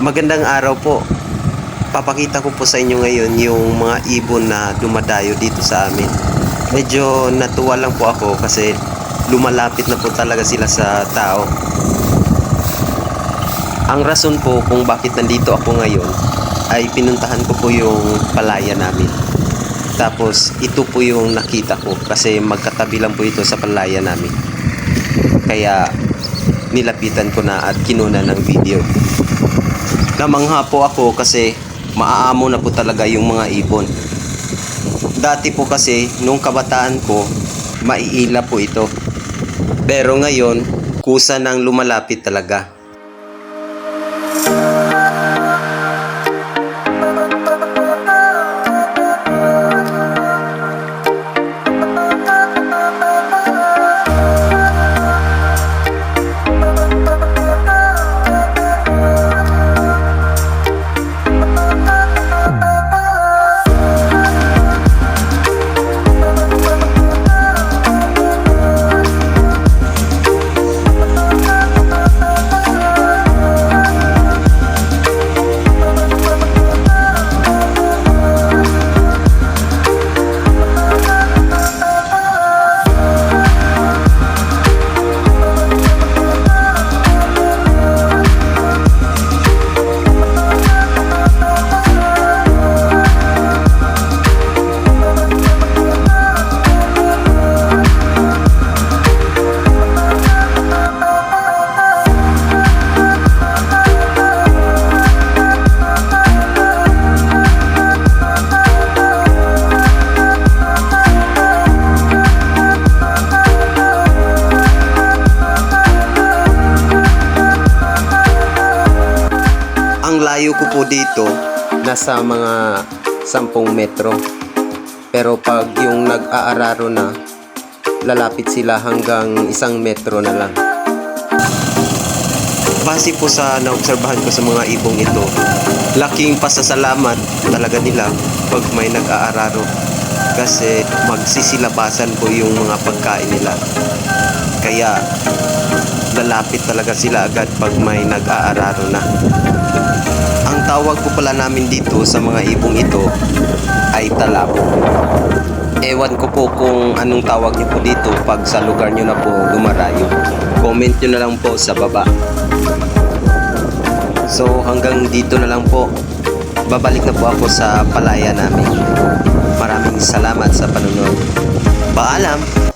Magandang araw po. Papakita ko po sa inyo ngayon yung mga ibon na dumadayo dito sa amin. Medyo natuwa lang po ako kasi lumalapit na po talaga sila sa tao. Ang rason po kung bakit nandito ako ngayon ay pinuntahan ko po yung palaya namin. Tapos ito po yung nakita ko kasi magkatabi lang po ito sa palaya namin. Kaya nilapitan ko na at kinuna ng video. Namangha po ako kasi maaamo na po talaga yung mga ibon. Dati po kasi nung kabataan ko, maiila po ito. Pero ngayon, kusa nang lumalapit talaga. Layo ko po dito, nasa mga 10 metro. Pero pag yung nag-aararo na, lalapit sila hanggang isang metro na lang. Base po sa naobserbahan ko sa mga ibong ito, laking pasasalamat talaga nila pag may nag-aararo. Kasi magsisilabasan po yung mga pagkain nila. Kaya lalapit talaga sila agad pag may nag-aararo na. Ang tawag po pala namin dito sa mga ibong ito ay talap. Ewan ko po kung anong tawag niyo po dito pag sa lugar niyo na po dumarayo. Comment niyo na lang po sa baba. So hanggang dito na lang po. Babalik na po ako sa palaya namin. Maraming salamat sa panunod. Paalam!